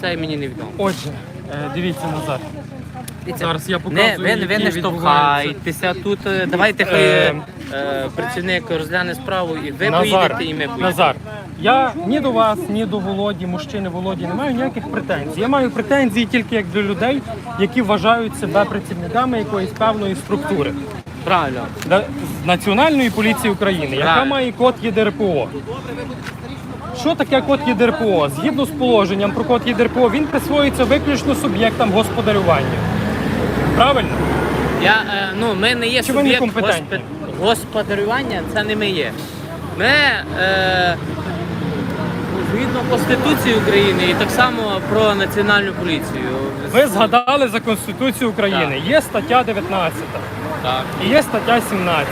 це мені невідомо. Отже, е, дивіться назад. Дивіться, Зараз я не, показую, ви, ви які не відбуваються. штовхайтеся тут. е, Давайте хай Е, е, працівник розгляне справу і ви поїдете, і ми поїдемо. Назар, я ні до вас, ні до Володі, мужчини Володі, не маю ніяких претензій. Я маю претензії тільки як до людей, які вважають себе працівниками якоїсь певної структури. Правильно. Да- з Національної поліції України, яка Правильно. має код ЄДРПО. Що таке код ЄДРПО? Згідно з положенням про код ЄДРПО, він присвоюється виключно суб'єктам господарювання. Правильно? Я, е, ну, ми не є Чи ви не суб'єкт компетентні? госпе- господарювання, це не ми є. Ми е, згідно Конституції України і так само про національну поліцію. Ви згадали за Конституцію України. Є стаття 19 Так. і є стаття 17.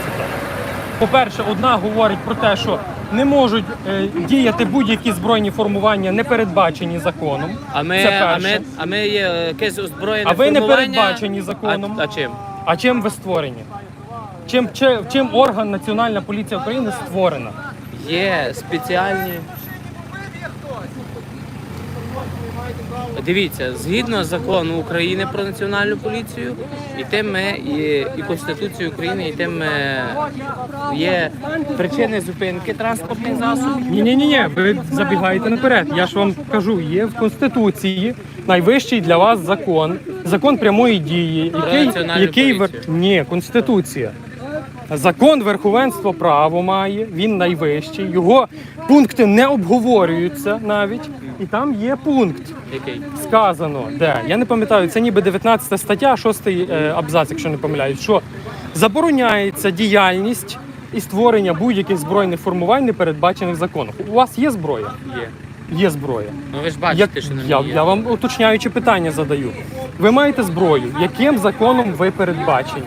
По-перше, одна говорить про те, що не можуть е, діяти будь-які збройні формування, не передбачені законом. А ми, Це а перше. ми, а ми є якесь озброєне А ви не формування. передбачені законом. А, а чим? А чим ви створені? Чим, чим, чим орган Національна поліція України створена? Є спеціальні. Дивіться, згідно закону України про національну поліцію, і тим ми, і, і Конституції України, і тим е, є причини зупинки транспортних засобів. Ні, ні, ні, ні, ви забігаєте наперед. Я ж вам кажу, є в Конституції найвищий для вас закон, закон прямої дії, який, національну який вер- ні, Конституція. Закон верховенства права має, він найвищий. Його пункти не обговорюються навіть. І там є пункт. Який? сказано, де я не пам'ятаю, це ніби 19 стаття, 6 е, абзац, якщо не помиляюсь, що забороняється діяльність і створення будь-яких збройних формувань, не передбачених законом. У вас є зброя? Є. Є зброя. Ну ви ж Як, бачите, що я, не є. я вам уточняючи питання задаю. Ви маєте зброю. Яким законом ви передбачені?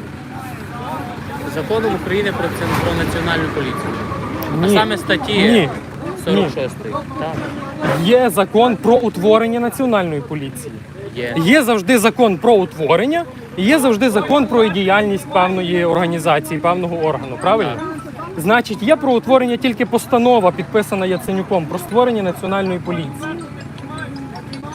Законом України про, про національну поліцію. А Ні. саме статті Ні. 46. Так. Є закон про утворення національної поліції. Є. Є завжди закон про утворення, і є завжди закон про діяльність певної організації, певного органу. Правильно? Значить, є про утворення тільки постанова, підписана Яценюком про створення національної поліції.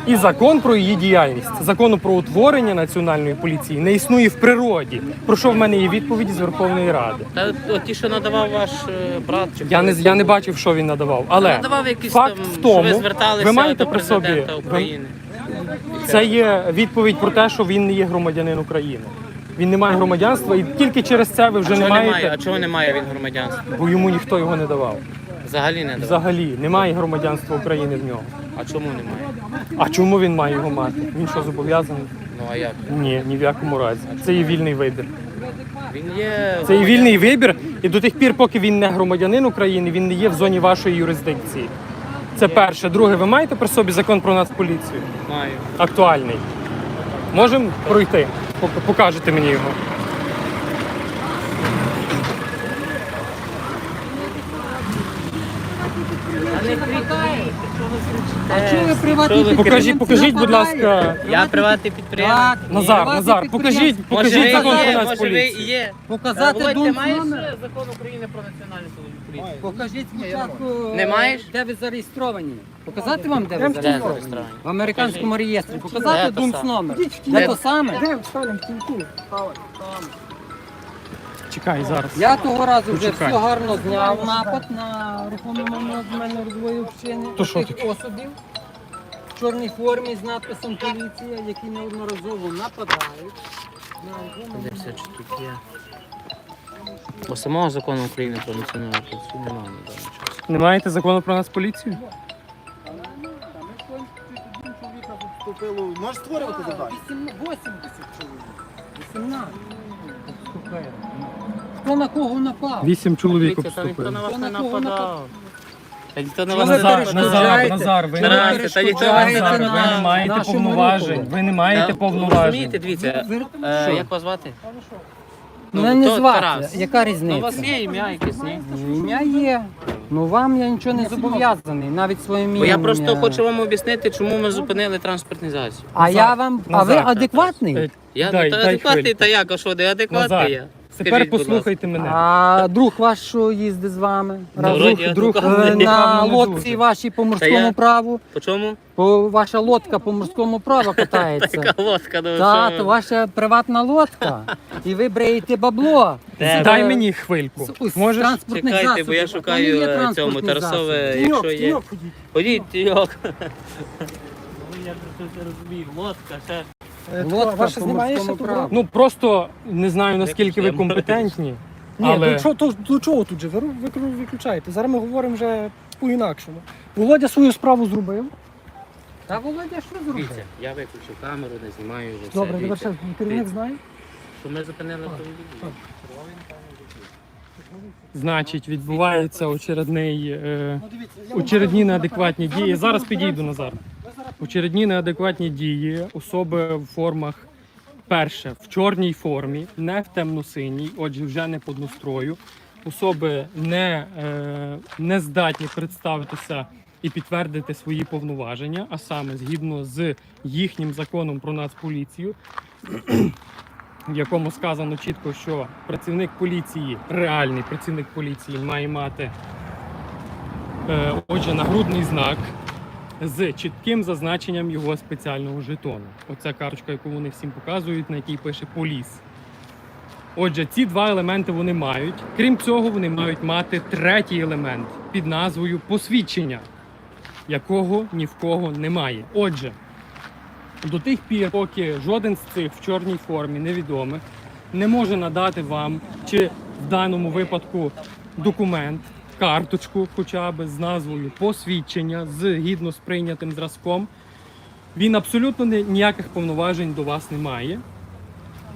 І закон про її діяльність. Закону про утворення національної поліції не існує в природі. Про що в мене є відповіді з Верховної Ради. Та ті, що надавав ваш е, брат, чи Я не я не бачив, що він надавав. Але надавав якісь факт там, в тому, що ви зверталися ви маєте до при собі президента ви- України. Це є відповідь про те, що він не є громадянин України. Він не має громадянства, і тільки через це ви вже Чого не немає? А чого немає він громадянства? бо йому ніхто його не давав. Взагалі не давав. Взагалі немає громадянства України в нього. А чому немає? А чому він має його мати? Він що зобов'язаний? Ну а як? Ні, ні в якому разі. Це є вільний вибір. Він є Це є вільний вибір, і до тих пір, поки він не громадянин України, він не є в зоні вашої юрисдикції. Це перше. Друге, ви маєте при собі закон про нацполіцію? Маю. актуальний. Можемо пройти? Пок- Покажете мені його. Ви кричите? Чого ви приватні ви Покажіть, покажіть, будь ласка. Я приватний підприємець. Так, Назар, Назар, покажіть. Може покажіть закон про є, може ви і нацполіцію. є. Показати Володь, ти дум маєш номер? е, закон України про національну поліцію? Покажіть спочатку, Не е, маєш? де ви зареєстровані. Показати вам, де ви Де зареєстровані? зареєстровані? В американському реєстрі. Де Показати то думс саме? номер. Де? Де то саме? Чекай зараз. Я того разу вже Почекай. все гарно зняв напад на рухоме майно з мене родової общини. То що Тих таке? особів в чорній формі з надписом поліція, які неодноразово нападають. на рухоме Де майно. чи тут є? Бо самого закону України про національну поліцію немає на даний час. Не маєте закону про нацполіцію? Можеш створювати завдання? 80 чоловік. 18. Хто на кого напав? Вісім чоловік Дивіться, ніхто на обступили. вас не Хто на нападав. Та ніхто на вас не Назар. Назар, перешкоджаєте? Назар, ви не ви Тарас, та ніхто вас не Назар, ви не на маєте нашому повноважень. руху? Ви не маєте повноважень. Розумієте, дивіться, Ви- е, що? як вас звати? Мене Ну, не то звати. Тарас. Яка Ну, у вас є ім'я якесь, ні? Ім'я є. Ну вам я нічого не зобов'язаний, навіть своїм ім'ям. Я просто хочу вам об'яснити, чому ми зупинили транспортний засіб. А я вам. А ви Назар. адекватний? Е, Я Дай- ну, та дай адекватний, хвильку. та як, а що, не Назар, адекватний я? Тепер Скажіть, будь послухайте мене. А друг ваш що їздить з вами? Я друг, така- Е, не на не лодці дуже. вашій по морському я- праву. По чому? По, ваша лодка по морському праву катається. Така лодка, ну Та, що то ваша приватна лодка. І ви бреєте бабло. Де? Дай мені хвильку. з- ось Можеш? транспортних Чекайте, бо я шукаю Вони є е, цьому транспортні Тарасове, якщо є. Ходіть, тійок. Ну, Я просто розумію, лодка, ще. Лодка Ваша по знімаєш тут? Ну просто не знаю наскільки ви компетентні, Ні, але до, чого, то, до чого тут же? Ви виключаєте. Зараз ми говоримо вже по-інакшому. Володя свою справу зробив. Та Володя що зробив? Дивіться, я виключив камеру, не знімаю вже все. Добре, тепер Дивіться, ще керівник знає. Що ми зупинили автомобіль? значить відбувається очередний. Е... Ну, дивіться, я Очередні неадекватні Зараз дії. Зараз підійду Назар. Очередні неадекватні дії особи в формах. Перше, в чорній формі, не в темно-синій, отже, вже не під настрою. Особи не, е, не здатні представитися і підтвердити свої повноваження, а саме згідно з їхнім законом про нацполіцію, в якому сказано чітко, що працівник поліції, реальний працівник поліції, має мати е, отже нагрудний знак з чітким зазначенням його спеціального жетону. Оця карточка, яку вони всім показують, на якій пише поліс. Отже, ці два елементи вони мають. Крім цього, вони мають мати третій елемент під назвою посвідчення, якого ні в кого немає. Отже, до тих пір, поки жоден з цих в чорній формі невідомих не може надати вам, чи в даному випадку документ, карточку, хоча б з назвою посвідчення, згідно з прийнятим зразком, він абсолютно ніяких повноважень до вас не має.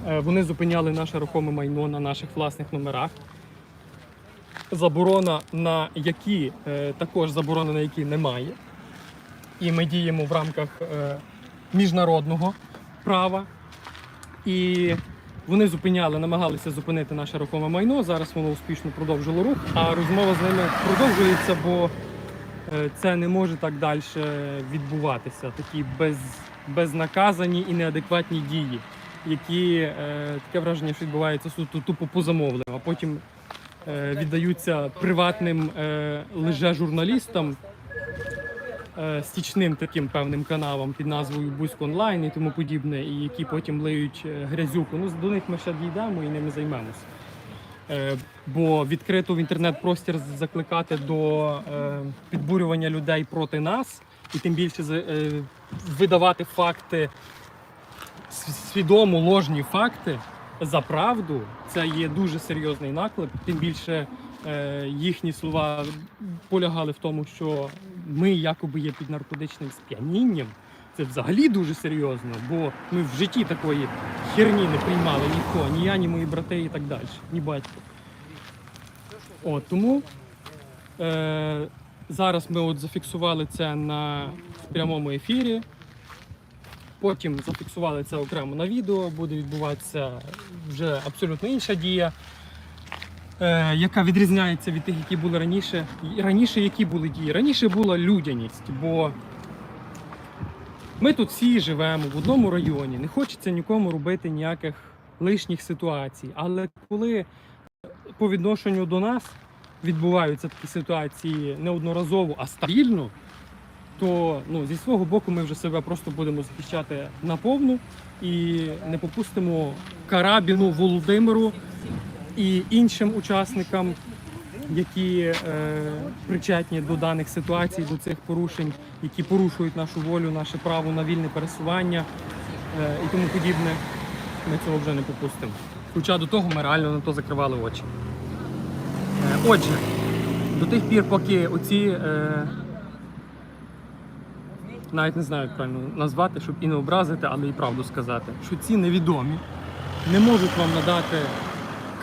Е, Вони зупиняли наше рухоме майно на наших власних номерах. Заборона на які е, також заборона на які немає. І ми діємо в рамках е, міжнародного права. І вони зупиняли, намагалися зупинити наше рухоме майно. Зараз воно успішно продовжило рух, а розмова з ними продовжується, бо е, це не може так далі відбуватися. Такі без, безнаказані і неадекватні дії, які е, таке враження, що відбувається суто тупо по замовленню, а потім е, віддаються приватним е, лише журналістам. Е, Стічним таким певним каналам під назвою Бузьк онлайн і тому подібне, і які потім лиють е, грязюку. Ну до них ми ще дійдемо і ними займемося. Е, бо відкрито в інтернет-простір закликати до підбурювання людей проти нас, і тим більше е, видавати факти, свідомо ложні факти за правду, це є дуже серйозний наклеп. Тим більше їхні слова полягали в тому, що ми якоби є під наркотичним сп'янінням. Це взагалі дуже серйозно, бо ми в житті такої херні не приймали ніхто, ні я, ні мої брати і так далі, ні батько. От, тому е, зараз ми от зафіксували це на прямому ефірі. Потім зафіксували це окремо на відео, буде відбуватися вже абсолютно інша дія, яка відрізняється від тих, які були раніше. Раніше які були дії? Раніше була людяність, бо ми тут всі живемо в одному районі, не хочеться нікому робити ніяких лишніх ситуацій. Але коли по відношенню до нас відбуваються такі ситуації неодноразово, а стабільно, то ну, зі свого боку ми вже себе просто будемо захищати наповну і не попустимо Карабіну, Володимиру і іншим учасникам, які е, причетні до даних ситуацій, до цих порушень, які порушують нашу волю, наше право на вільне пересування е, і тому подібне. Ми цього вже не попустимо. Хоча до того ми реально на то закривали очі. Е, Отже, до тих пір, поки оці, е, навіть не знаю, як правильно назвати, щоб і не образити, але і правду сказати, що ці невідомі не можуть вам надати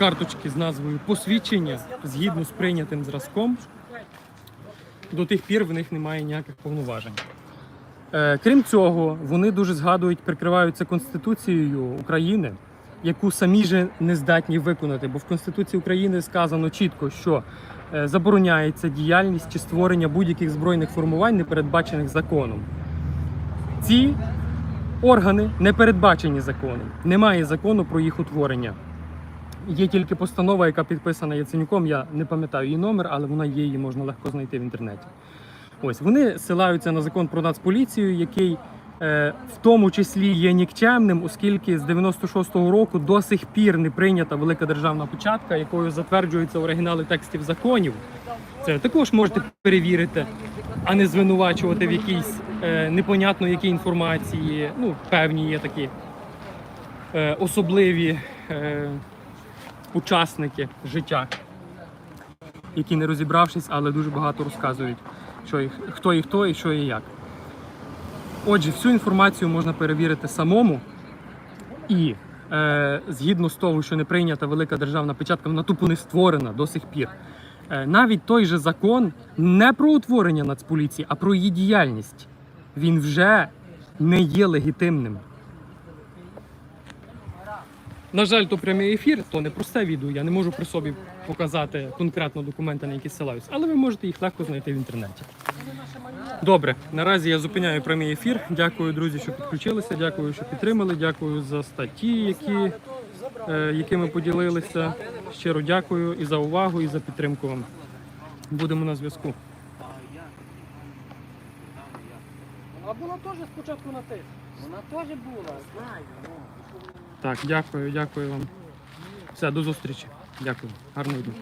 карточки з назвою посвідчення згідно з прийнятим зразком, до тих пір в них немає ніяких повноважень. Е, крім цього, вони дуже згадують, прикриваються Конституцією України, яку самі же не здатні виконати. Бо в Конституції України сказано чітко, що е, забороняється діяльність чи створення будь-яких збройних формувань, не передбачених законом. Ці органи не передбачені законом. Немає закону про їх утворення. Є тільки постанова, яка підписана Яценюком. Я не пам'ятаю її номер, але вона є, її можна легко знайти в інтернеті. Ось вони силаються на закон про нацполіцію, який е, в тому числі є нікчемним, оскільки з 96-го року до сих пір не прийнята велика державна початка, якою затверджуються оригінали текстів законів. Це також можете перевірити, а не звинувачувати в якійсь е, непонятно якій інформації. Ну, певні є такі е, особливі е, учасники життя, які не розібравшись, але дуже багато розказують, що їх, хто і хто і що і як. Отже, всю інформацію можна перевірити самому, і е, згідно з того, що не прийнята велика державна печатка, вона тупо не створена до сих пір. Е, навіть той же закон не про утворення нацполіції, а про її діяльність. Він вже не є легітимним. На жаль, то прямий ефір, то не просте відео. Я не можу при собі показати конкретно документи, на які ссилаюсь, але ви можете їх легко знайти в інтернеті. Добре, наразі я зупиняю прямий ефір. Дякую, друзі, що підключилися. Дякую, що підтримали. Дякую за статті, які, е, якими поділилися. Щиро дякую і за увагу, і за підтримку вам. Будемо на зв'язку. А була теж спочатку на ти. Вона теж була, знаю. Так, дякую, дякую вам. Все, до зустрічі. Дякую. Гарного дня.